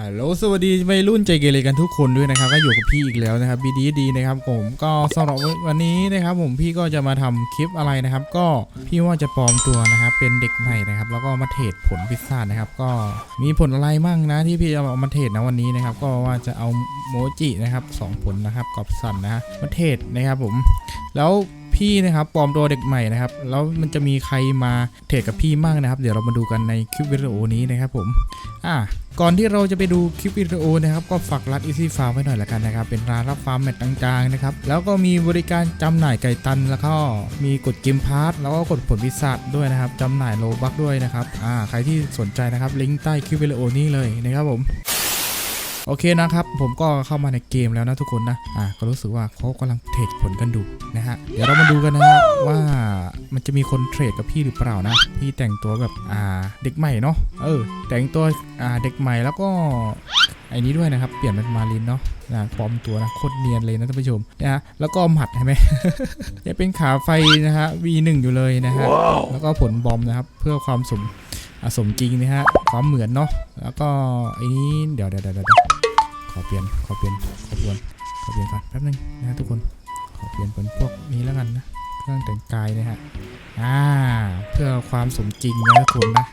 ฮัลโหลสวัสดีวัยรุ่นใจเกเรกันทุกคนด้วยนะครับ ก็อยู่กับพี่อีกแล้วนะครับบีดีดีนะครับผมก็สำหรับวันนี้นะครับ ผมพี่ก็จะมาทำคลิปอะไรนะครับ ก็พี่ว่าจะปลอมตัวนะครับ เป็นเด็กใหม่นะครับ แล้วก็มาเทรดผลพิซซ่านะครับ ก็มีผลอะไรมั่งนะ ที่พี่จะเอามาเทรดนะวันนี้นะครับ ก็ว่าจะเอาโมจินะครับสองผลนะครับกอบสันนะฮะมาเทรดนะครับผมแล้ว พี่นะครับปลอมตัวเด็กใหม่นะครับแล้วมันจะมีใครมาเทรดกับพี่มั่งนะครับ เดี๋ยวเรามาดูกันในคลิปวิดีโอนี้นะครับผมอะก่อนที่เราจะไปดูคลิปวิดีโอนะครับก็ฝากรัด Easy Farm ไว้หน่อยละกันนะครับเป็นร้านรับฟาร์มแมตต่างๆนะครับแล้วก็มีบริการจำหน่ายไก่ตันแล้วก็มีกดเกมพาร์ทแล้วก็กดผลพิศาจด้วยนะครับจำหน่ายโลบักด้วยนะครับอ่าใครที่สนใจนะครับลิงก์ใต้คลิปวิดีโอนี้เลยนะครับผม โอเคนะครับ ผมก็เข้ามาในเกมแล้วนะทุกคนนะ อ่า ก็รู้สึกว่าเขากำลังเทรดผลกันดูนะฮะ เดี๋ยวเรามาดูกันนะฮะว่ามันจะมีคนเทรดกับพี่หรือเปล่านะ พี่แต่งตัวแบบอ่าเด็กใหม่เนาะ เออ แต่งตัวอ่าเด็กใหม่แล้วก็ไอ้นี้ด้วยนะครับ เปลี่ยนเป็นมารินเนาะนะปลอมตัวนะโคตรเนียนเลยนะท่านผู้ชมนะฮะแล้วก็หมัดเห็นไหมยังเป็นขาไฟนะฮะ V1 อยู่เลยนะฮะ แล้วก็ผลบอมนะครับเพื่อความสมอะสมจริงนะฮะความเหมือนเนาะแล้วก็ไอ้นี้เดี๋ยวเดี๋ยวเดี๋ยว เดี๋ยวขอเปลี่ยนขอเปลี่ยนขอเปลี่ยนขอเปลี่ยนก่อนแป๊บนึงนะฮะทุกคนขอเปลี่ยนเป็นพวกนี้แล้วกันนะเครื่องแต่งกายนะฮะอ่าเพื่อความสมจริงนะทุกคนนะ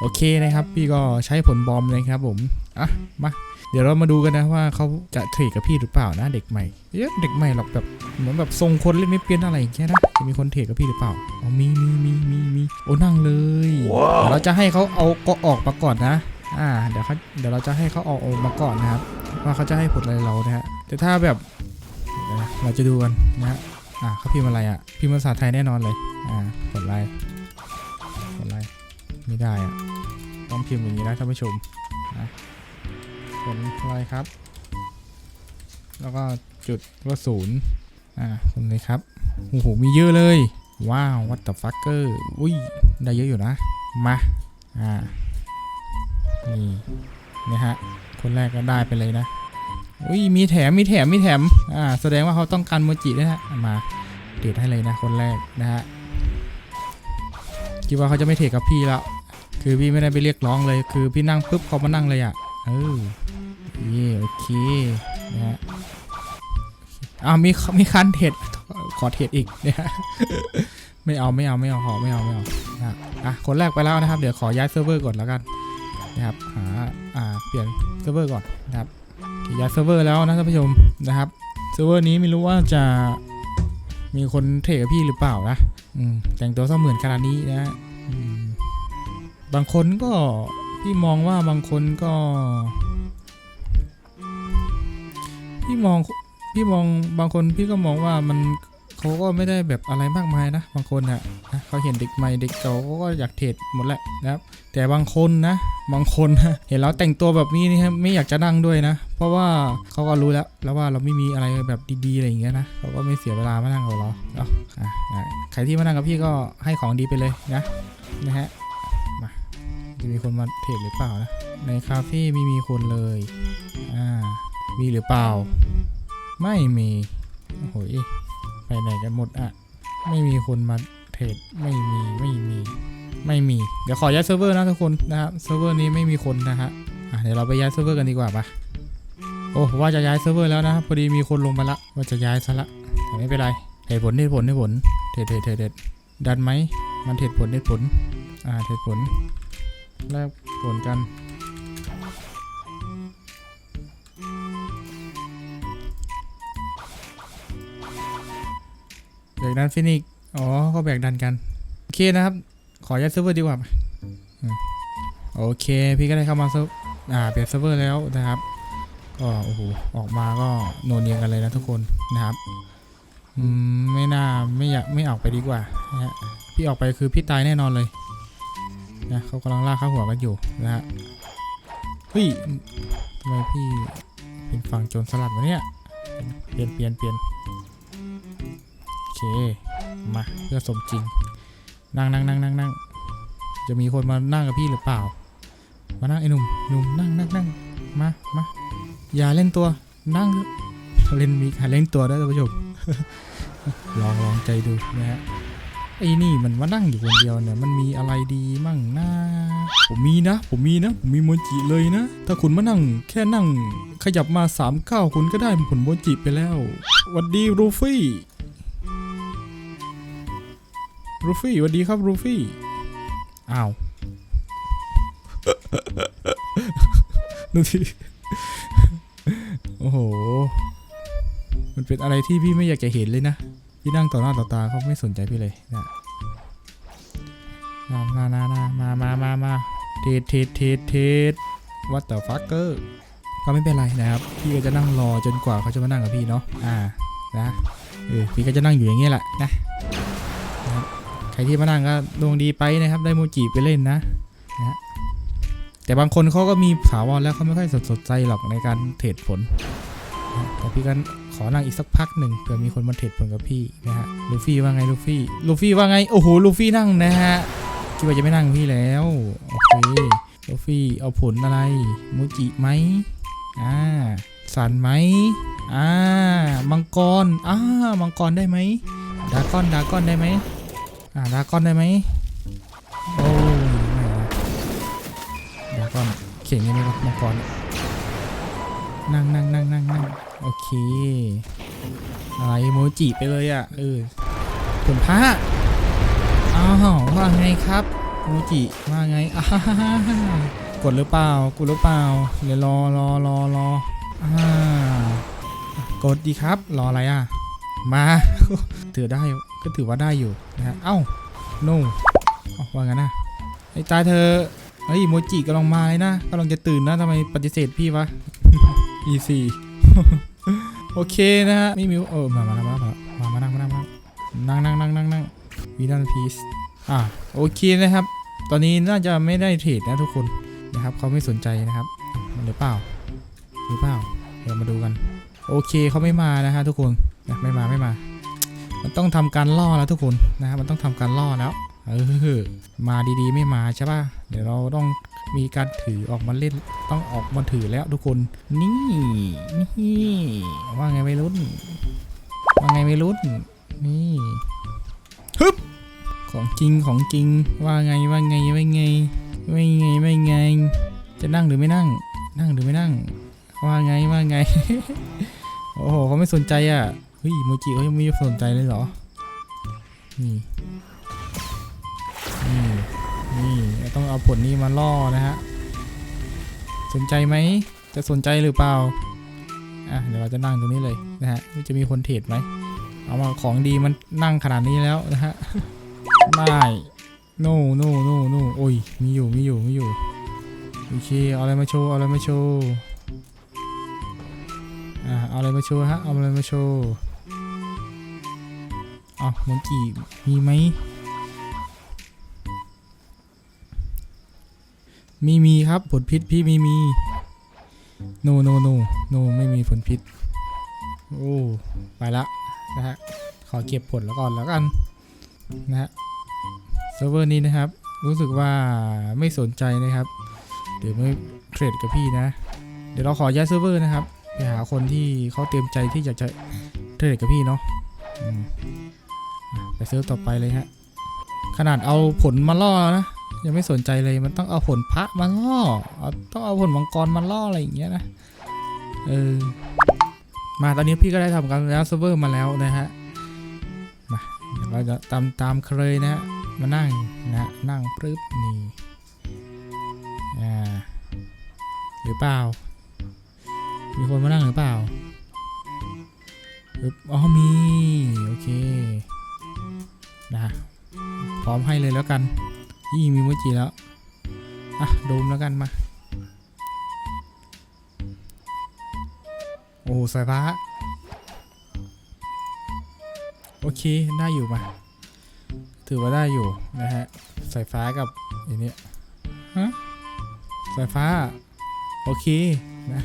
โอเคนะครับพี่ก็ใช้ผลบอมนะครับผมอะมาเดี๋ยวเรามาดูกันนะว่าเขาจะเทรดกับพี่หรือเปล่านะเด็กใหม่เอ๊ะเด็กใหม่หรอกแบบเหมือนแบบทรงคนเล่นไม่เป็นอะไรอย่างเงี้ยนะจะมีคนเทรดกับพี่หรือเปล่าอ๋อมีมีมีมีมีโอ้นั่งเลยเดี๋ยวเราจะให้เขาเอาก็ออกมาก่อนนะ อ่าเดี๋ยวเขาเดี๋ยวเราจะให้เขาเอาออกมาก่อนนะครับ ว่าเขาจะให้ผลอะไรเรานะฮะแต่ถ้าแบบเราจะดูกันนะฮะอ่าเขาพิมพ์อะไรอะพิมพ์ภาษาไทยแน่นอนเลยอ่าผลอะไรผลอะไรไม่ได้อะต้องพิมพ์อย่างนี้นะท่านผู้ชมนะผลอะไรครับ แล้วก็จุดว่าศูนย์อ่าคนเลยครับโอ้โหมีเยอะเลยว้าว what the fucker อุ้ยได้เยอะอยู่นะมาอ่า นี่นะฮะคนแรกก็ได้ไปเลยนะอุ้ยมีแถมมีแถมมีแถมอ่าแสดงว่าเขาต้องการโมจิด้วยนะเอามาเดให้เลยนะคนแรกนะฮะคิดว่าเขาจะไม่เทกับพี่แล้วคือพี่ไม่ได้ไปเรียกร้องเลย คือพี่นั่งปุ๊บเขามานั่งเลยอะเออเย่โอเคนะฮะอ้าวมีมีคันเทรดขอเทรดอีกเนี่ยไม่เอาไม่เอาไม่เอาขอไม่เอาไม่เอานะฮะอะคนแรกไปแล้วนะครับ เดี๋ยวขอย้ายเซิร์ฟเวอร์ก่อนแล้วกัน นะครับหาอ่าเปลี่ยนเซิร์ฟเวอร์ก่อนนะครับย้ายเซิร์ฟเวอร์แล้วนะท่านผู้ชมนะครับเซิร์ฟเวอร์นี้ไม่รู้ว่าจะมีคนเทรดกับพี่หรือเปล่านะแต่งตัวเสมือนขนาดนี้นะบางคนก็พี่มองว่าบางคนก็พี่มองพี่มองบางคนพี่ก็มองว่ามันเขาก็ไม่ได้แบบอะไรมากมายนะ บางคนอะนะเขาเห็นเด็กใหม่เด็กเก่าก็อยากเทรดหมดแหละนะครับ แต่บางคนนะ บางคนเห็นเราแต่งตัวแบบนี้นี่ฮะไม่อยากจะนั่งด้วยนะ เพราะว่าเขาก็รู้แล้วแล้วว่าเราไม่มีอะไรแบบดีๆอะไรอย่างเงี้ยนะเขาก็ไม่เสียเวลามานั่งกับเราเนาะอะอะใครที่มานั่งกับพี่ก็ให้ของดีไปเลยนะนะฮะมาจะมีคนมาเทรดหรือเปล่านะในคาเฟ่ไม่มีคนเลยอ่ามีหรือเปล่า ไม่มีโอ้โหยไปไหนกันหมดอะไม่มีคนมาเทรดไม่มีไม่มี ไม่มี เดี๋ยวขอย้ายเซิร์ฟเวอร์นะทุกคนนะครับ เซิร์ฟเวอร์นี้ไม่มีคนนะฮะเดี๋ยวเราไปย้ายเซิร์ฟเวอร์กันดีกว่าปะโอ้ว่าจะย้ายเซิร์ฟเวอร์แล้วนะพอดีมีคนลงมาละว่าจะย้ายซะละแต่ไม่เป็นไรเหตุผลเหตุผลเหตุผลเทรดเทรดเทรดเทดันไหมมันเหตุผลเหตุผลอ่าเหตุผลแลกผลกันแบกดันฟินิก อ๋อ ก็แบกดันกัน โอเคนะครับ ขอย้ายเซิร์ฟเวอร์ดีกว่าโอเค พี่ก็ได้เข้ามาเซิร์ฟอ่าเปลี่ยนเซิร์ฟเวอร์แล้วนะครับก็โอ้โหออกมาก็โนเนียงกันเลยนะทุกคนนะครับอืมไม่น่าไม่อยากไม่ออกไปดีกว่านะฮะพี่ออกไปคือพี่ตายแน่นอนเลยนะเขากำลังล่าข้าหัวกันอยู่นะฮะเฮ้ยทำไมพี่เป็นฝั่งโจรสลัดวะเนี่ยเปลี่ยนเปลี่ยนเปลี่ยนโอเคมาเพื่อสมจริง นั่งนั่งนั่งนั่งนั่งจะมีคนมานั่งกับพี่หรือเปล่า มานั่งไอ้หนุ่มหนุ่มนั่งนั่งนั่งมามาอย่าเล่นตัวนั่งเล่นมีการเล่นตัวได้วยท่านผู้ชมลองลองใจดูนะฮะไอ้นี่มันมานั่งอยู่คนเดียวเนี่ยมันมีอะไรดีมั่งนะผมมีนะ ผมมีนะ ผมมีโมจิเลยนะ ถ้าคุณมานั่งแค่นั่งขยับมา3ามเก้าคุณก็ได้ผลโมจิไปแล้วหวัดดีรูฟี่ รูฟี่หวัดดีครับรูฟี่ อ้าวดูทีโอ้โห มันเป็นอะไรที่พี่ไม่อยากจะเห็นเลยนะ พี่นั่งต่อหน้าต่อตาเขาไม่สนใจพี่เลยนะมามามามามามามาเทสเทสเทสเทสวัดแต่ฟักเกอร์ก็ไม่เป็นไรนะครับ พี่ก็จะนั่งรอจนกว่าเขาจะมานั่งกับพี่เนาะ อ่า นะ เออ พี่ก็จะนั่งอยู่อย่างเงี้ยแหละนะ ใครที่มานั่งก็ดวงดีไปนะครับ ได้โมจิไปเล่นนะนะแต่บางคนเขาก็มีถาวรแล้วเขาไม่ค่อยสนใจหรอกในการเทรดผลนะแต่พี่ก็ขอนั่งอีกสักพักหนึ่งเผื่อมีคนมาเทรดผลกับพี่นะฮะลูฟี่ว่าไงลูฟี่ลูฟี่ว่าไงโอ้โหลูฟี่นั่งนะฮะคิดว่าจะไม่นั่งพี่แล้วโอเคลูฟี่เอาผลอะไรมูจิไหมอ่าสันไหมอ่ามังกรอ่ามังกรได้ไหมดาก้อนดาก้อนได้ไหม อ่าดาก้อนได้ไหมโอ้ยไม่นะเดี๋ยวก่อนเขียนยังไงวะมังกรนั่งนั่งนั่งนั่งนั่งโอเค อะไรโมจิไปเลยอะเออผลพระอ้าวว่าไงครับโมจิว่าไงอ้าวกดหรือเปล่ากดหรือเปล่าเดี๋ยวรอรอรอรออ่ากดดีครับรออะไรอะมาถือได้ ก็ถือว่าได้อยู่นะฮะเอ้า no เอ้าว่างั้นนะไอ้ตายเธอเฮ้ยโมจิกำลังมาเลยนะกำลังจะตื่นนะทำไมปฏิเสธพี่วะ easy โอเคนะฮะไม่มีเออมามามามามามานั่งมานั่งมานั่งนั่งนั่งนั่งนั่งวีดันพีซอะโอเคนะครับ ตอนนี้น่าจะไม่ได้เทรดนะทุกคนนะครับเขาไม่สนใจนะครับหรือเปล่าหรือเปล่าเดี๋ยวมาดูกัน โอเคเขาไม่มานะฮะทุกคนนะไม่มาไม่มา มันต้องทำการล่อแล้วทุกคนนะครับมันต้องทำการล่อแล้วเออมาดีๆ ไม่มาใช่ป่ะเดี๋ยวเราต้องมีการถือออกมาเล่นต้องออกมาถือแล้วทุกคน นี่นี่ว่าไงไม่รุ่นว่าไงไม่รุ่นนี่ฮึบของจริงของจริงว่าไงว่าไงว่าไงว่าไงว่าไง จะนั่งหรือไม่นั่ง นั่งหรือไม่นั่ง ว่าไงว่าไง โอ้โหเขาไม่สนใจอะ ฮ้ยโมจิเขายังไม่สนใจเลยเหรอ นี่ นี่ นี่ต้องเอาผลนี้มาล่อนะฮะ สนใจไหม จะสนใจหรือเปล่า อะเดี๋ยวเราจะนั่งตรงนี้เลยนะฮะ จะมีคนเทรดไหม เอามาของดีมันนั่งขนาดนี้แล้วนะฮะ ไม่ no no no no โอ้ย มีอยู่ มีอยู่ มีอยู่ โอเค เอาอะไรมาโชว์ เอาอะไรมาโชว์ อ่า เอาอะไรมาโชว์ฮะ เอาอะไรมาโชว์ เอาโมจิมีไหมมีมีครับผลพิษพี่มีมีโนโนโนโนไม่มีผลพิษโอ้ไปละนะฮะขอเก็บผลแล้วก่อนแล้วกันนะฮะเซิร์ฟเวอร์นี้นะครับ รู้สึกว่าไม่สนใจนะครับเดี๋ยวไม่เทรดกับพี่นะ เดี๋ยวเราขอย้ายเซิร์ฟเวอร์นะครับไปหาคนที่เขาเตรียมใจที่อยากจะเทรดกับพี่เนาะ ไปเซิร์ฟต่อไปเลยฮะ ขนาดเอาผลมาล่อนะ ยังไม่สนใจเลยมันต้องเอาผลพระมาล่อเอาต้องเอาผลมังกรมาล่ออะไรอย่างเงี้ยนะเออมาตอนนี้พี่ก็ได้ทำการแล้วเซิร์ฟเวอร์มาแล้วนะฮะมาเดี๋ยวเราจะตามตามเคยนะฮะมานั่งนะฮะนั่งปึ๊บนี่อ่าหรือเปล่า มีคนมานั่งหรือเปล่าปึ๊บอ๋อมี โอเค นะพร้อมให้เลยแล้วกันยี่มีโมจิแล้วอะโดมแล้วกันมา โอ้สายฟ้า โอเคได้อยู่มาถือว่าได้อยู่นะฮะสายฟ้ากับอย่างนี้ฮะสายฟ้า โอเคนะ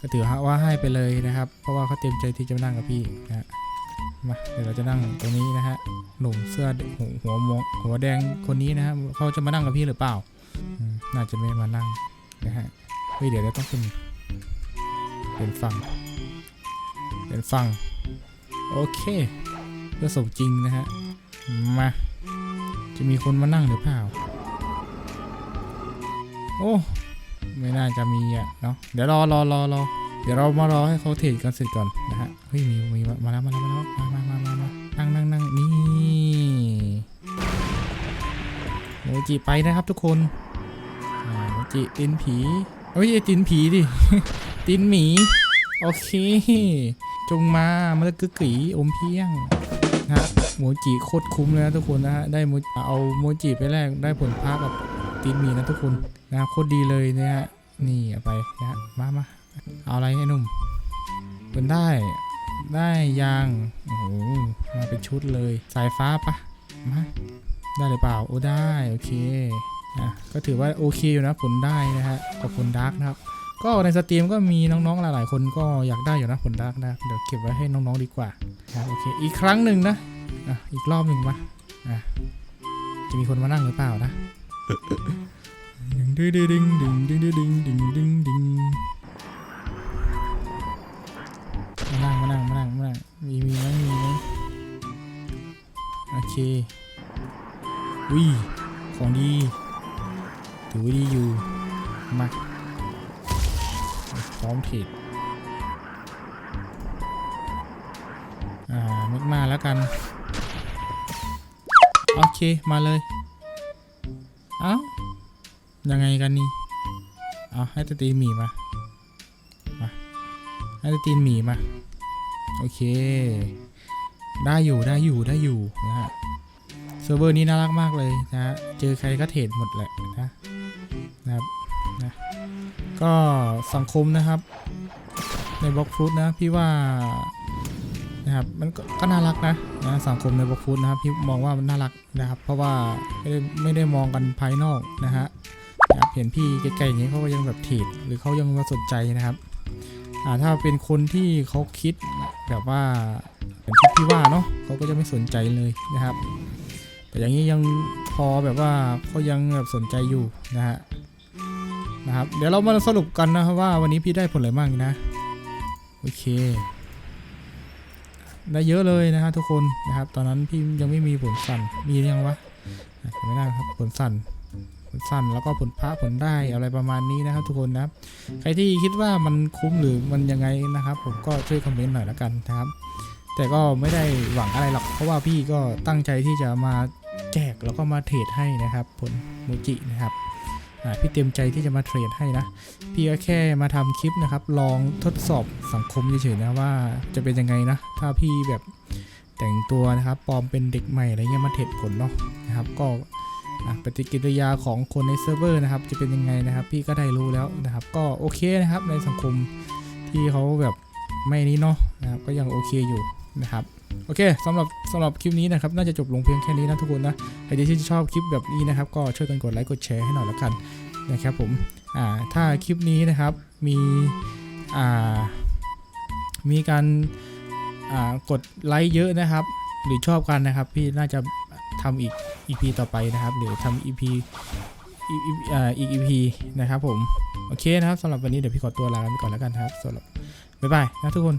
ก็ถือว่าให้ไปเลยนะครับ เพราะว่าเขาเต็มใจที่จะนั่งกับพี่นะฮะ มาเดี๋ยวเราจะนั่งตรงนี้นะฮะหนุ่มเสื้อหัวหัวมงหัวแดงคนนี้นะฮะเขาจะมานั่งกับพี่หรือเปล่า น่าจะไม่มานั่งนะฮะเฮ้ยเดี๋ยวเราต้องเป็นเป็นฝั่งเป็นฝั่งโอเคเพื่อสมจริงนะฮะมาจะมีคนมานั่งหรือเปล่า โอ้ ไม่น่าจะมีอะเนาะเดี๋ยวรอรอรอรอ เดี๋ยวเรามารอให้เขาเทรดกันเสร็จก่อนนะฮะ เฮ้ยมีมีมาแล้วมาแล้วมาแล้วมามามามามานั่งนั่งนั่งนี่โมจิไปนะครับทุกคนโมจิตีนผีเฮ้ยตีนผีดิตีนหมี โอเค จงมามันจะกึกกี่อมเพียงนะฮะโมจิโคตรคุ้มเลยนะทุกคนนะฮะ ได้โมเอาโมจิไปแลกได้ผลพากับตีนหมีนะทุกคนนะโคตรดีเลยนะฮะ นี่เอาไปนะมามา เอาอะไรให้หนุ่มเป็นได้ ได้ยาง โอ้โห มาเป็นชุดเลย สายฟ้าปะมาได้หรือเปล่า โอ้ได้ โอเคนะก็ถือว่าโอเคอยู่นะผลได้นะฮะกับผลดาร์กนะครับ ก็ในสตรีมก็มีน้องๆหลายๆ คนก็อยากได้อยู่นะผลดาร์กนะ เดี๋ยวเก็บไว้ให้น้องๆดีกว่านะโอเค อีกครั้งหนึ่งนะอะอีกรอบหนึ่งมาอะจะมีคนมานั่งหรือเปล่านะดึงดึงดึงดึงดึงดึงดึงดึงดึง เคอุ้ยของดี ถือว่าดีอยู่ มาพร้อมเทรดอ่าไม่มาแล้วกัน โอเค มาเลย เอ้า ยังไงกันนี่ เอาให้ตตีหมีมา มา ให้ตตีหมีมา โอเค ได้อยู่ ได้อยู่ ได้อยู่นะฮะ เซิร์ฟเวอร์นี้น่ารักมากเลยนะฮะเจอใครก็เทรดหมดแหละนะนะครับนะก็สังคมนะครับ ในบล็อกฟุตนะพี่ว่านะครับมันก็ก็น่ารักนะนะสังคมในบล็อกฟุตนะครับพี่มองว่ามันน่ารักนะครับ เพราะว่าไม่ได้ไม่ได้มองกันภายนอกนะฮะนะครับเห็นพี่ใกลๆอย่างนี้เขาก็ยังแบบถีดหรือเขายังมาสนใจนะครับอ่าถ้าเป็นคนที่เขาคิดแบบว่าอย่างที่พี่ว่าเนาะเขาก็จะไม่สนใจเลยนะครับ แต่อย่างนี้ยังพอแบบว่าเขายังแบบสนใจอยู่นะฮะนะครับ เดี๋ยวเรามาสรุปกันนะครับว่าวันนี้พี่ได้ผลอะไรบ้างนะ โอเค ได้เยอะเลยนะฮะทุกคนนะครับ ตอนนั้นพี่ยังไม่มีผลสั่น มีหรือยังวะไม่ได้ครับผลสั่นผลสั้นแล้วก็ผลพระผลได้อะไรประมาณนี้นะครับทุกคนนะครับ ใครที่คิดว่ามันคุ้มหรือมันยังไงนะครับ ผมก็ช่วยคอมเมนต์หน่อยละกันนะครับ แต่ก็ไม่ได้หวังอะไรหรอกเพราะว่าพี่ก็ตั้งใจที่จะมา แจกแล้วก็มาเทรดให้นะครับผลโมจินะครับพี่เต็มใจที่จะมาเทรดให้นะ พี่ก็แค่มาทำคลิปนะครับ ลองทดสอบสังคมเฉยๆนะว่าจะเป็นยังไงนะ ถ้าพี่แบบแต่งตัวนะครับปลอมเป็นเด็กใหม่อะไรเงี้ยมาเทรดผลเนาะนะครับ ก็ปฏิกิริยาของคนในเซิร์ฟเวอร์นะครับ จะเป็นยังไงนะครับ พี่ก็ได้รู้แล้วนะครับ ก็โอเคนะครับในสังคมที่เขาแบบไม่นี้เนาะนะครับก็ยังโอเคอยู่นะครับ โอเคสำหรับสำหรับคลิปนี้นะครับ น่าจะจบลงเพียงแค่นี้นะทุกคนนะใครที่ชอบคลิปแบบนี้นะครับ ก็ช่วยกันกดไลค์กดแชร์ให้หน่อยละกันนะครับผมอ่าถ้าคลิปนี้นะครับมีอ่ามีการอ่ากดไลค์เยอะนะครับ หรือชอบกันนะครับ พี่น่าจะทำอีก EP ต่อไปนะครับ หรือทำ EP อีอ่าอีก EP นะครับผม โอเคนะครับสำหรับวันนี้เดี๋ยวพี่ขอตัวลาไปก่อนแล้วกันครับสำหรับบ๊ายบายนะทุกคน